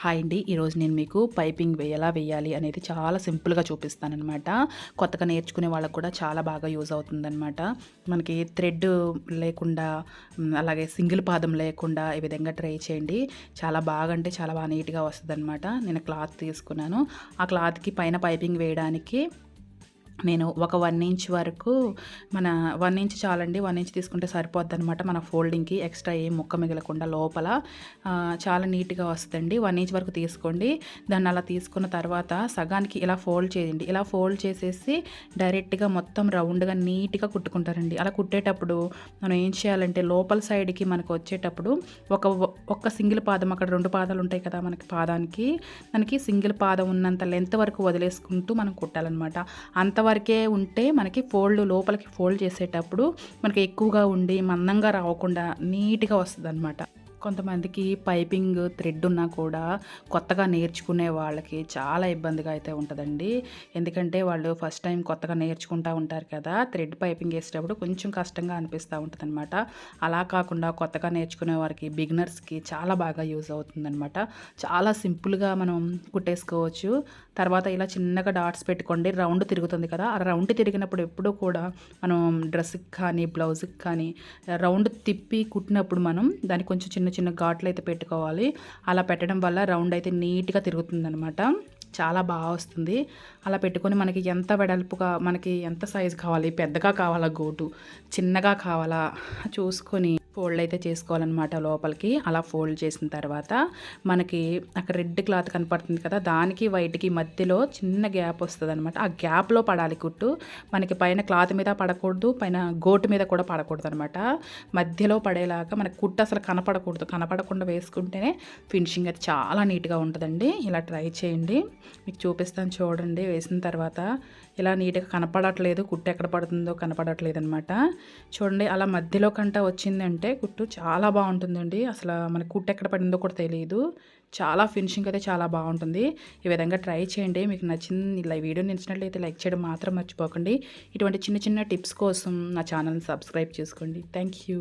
Hi అండి. ఈరోజు నేను మీకు పైపింగ్ ఎలా వేయాలి అనేది చాలా సింపుల్గా చూపిస్తానమాట కొత్తగా నేర్చుకునే వాళ్ళకు కూడా చాలా బాగా యూజ్ అవుతుందన్నమాట. మనకి థ్రెడ్ లేకుండా అలాగే సింగిల్ పాదం లేకుండా ఈ విధంగా ట్రై చేయండి. చాలా బాగా అంటే చాలా బాగా నీట్గా వస్తుంది నేను క్లాత్ తీసుకున్నాను. ఆ క్లాత్కి పైన పైపింగ్ వేయడానికి నేను ఒక వన్ ఇంచ్ వరకు మన వన్ ఇంచ్ చాలండి వన్ ఇంచ్ తీసుకుంటే సరిపోద్ది అనమాట మన ఫోల్డింగ్కి. ఎక్స్ట్రా ఏం ముక్క మిగలకుండా లోపల. చాలా నీట్గా వస్తుందండి. వన్ ఇంచ్ వరకు తీసుకోండి. దాన్ని అలా తీసుకున్న తర్వాత సగానికి ఇలా ఫోల్డ్ చేయండి. ఇలా ఫోల్డ్ చేసేసి డైరెక్ట్గా మొత్తం రౌండ్గా నీట్గా కుట్టుకుంటారండి. అలా కుట్టేటప్పుడు మనం ఏం చేయాలంటే లోపల సైడ్కి మనకు వచ్చేటప్పుడు ఒక ఒక్క సింగిల్ పాదం అక్కడ రెండు పాదాలు ఉంటాయి కదా మనకి పాదానికి. దానికి సింగిల్ పాదం ఉన్నంత లెంత్ వరకు వదిలేసుకుంటూ మనం కుట్టాలన్నమాట. అంతవరకు ఉంటే మనకి ఫోల్డ్ లోపలికి ఫోల్డ్ చేసేటప్పుడు మనకి ఎక్కువగా ఉండి మందంగా రాకుండా నీట్గా వస్తుంది అనమాట కొంతమందికి పైపింగ్ థ్రెడ్ ఉన్నా కూడా కొత్తగా నేర్చుకునే వాళ్ళకి చాలా ఇబ్బందిగా అయితే ఉంటుందండి. ఎందుకంటే వాళ్ళు ఫస్ట్ టైం కొత్తగా నేర్చుకుంటూ ఉంటారు కదా థ్రెడ్ పైపింగ్ వేసేటప్పుడు కొంచెం కష్టంగా అనిపిస్తూ ఉంటుందన్నమాట. అలా కాకుండా కొత్తగా నేర్చుకునే వారికి బిగినర్స్కి చాలా బాగా యూజ్ అవుతుందన్నమాట. చాలా సింపుల్గా మనం కుట్టేసుకోవచ్చు. తర్వాత ఇలా చిన్నగా డాట్స్ పెట్టుకోండి రౌండ్ తిరుగుతుంది కదా ఆ రౌండ్ తిరిగినప్పుడు ఎప్పుడూ కూడా మనం డ్రెస్కి కానీ బ్లౌజ్కి కానీ రౌండ్ తిప్పి కుట్టినప్పుడు మనం దానికి కొంచెం చిన్న చిన్న ఘాట్లు అయితే పెట్టుకోవాలి. అలా పెట్టడం వల్ల రౌండ్ అయితే నీట్గా తిరుగుతుందనమాట చాలా బాగా వస్తుంది. అలా పెట్టుకొని మనకి ఎంత వెడల్పుగా మనకి ఎంత సైజు కావాలి? పెద్దగా కావాలా? గోటు? చిన్నగా కావాలా? చూసుకొని ఫోల్డ్ అయితే చేసుకోవాలన్నమాట లోపలికి. అలా ఫోల్డ్ చేసిన తర్వాత మనకి అక్కడ రెడ్ క్లాత్ కనపడుతుంది కదా దానికి వైట్కి మధ్యలో చిన్న గ్యాప్ వస్తుంది అనమాట ఆ గ్యాప్లో పడాలి కుట్టు. మనకి పైన క్లాత్ మీద పడకూడదు పైన గోటు మీద కూడా పడకూడదు అనమాట మధ్యలో పడేలాగా మనకి కుట్టు అసలు కనపడకూడదు. కనపడకుండా వేసుకుంటేనే ఫినిషింగ్ అది చాలా నీట్గా ఉంటుందండి. ఇలా ట్రై చేయండి. మీకు చూపిస్తాను చూడండి. వేసిన తర్వాత ఇలా నీట్గా కనపడట్లేదు కుట్టు ఎక్కడ పడుతుందో కనపడట్లేదు అనమాట చూడండి అలా మధ్యలో కంట వచ్చిందంటే కుట్టు చాలా బాగుంటుందండి. అసలు మన కుట్టు ఎక్కడ పడిందో కూడా తెలియదు చాలా ఫినిషింగ్ అయితే చాలా బాగుంటుంది. ఈ విధంగా ట్రై చేయండి. మీకు నచ్చింది ఇలా వీడియో నచ్చినట్లయితే లైక్ చేయడం మాత్రం మర్చిపోకండి. ఇటువంటి చిన్న చిన్న టిప్స్ కోసం నా ఛానల్ని సబ్స్క్రైబ్ చేసుకోండి. Thank you.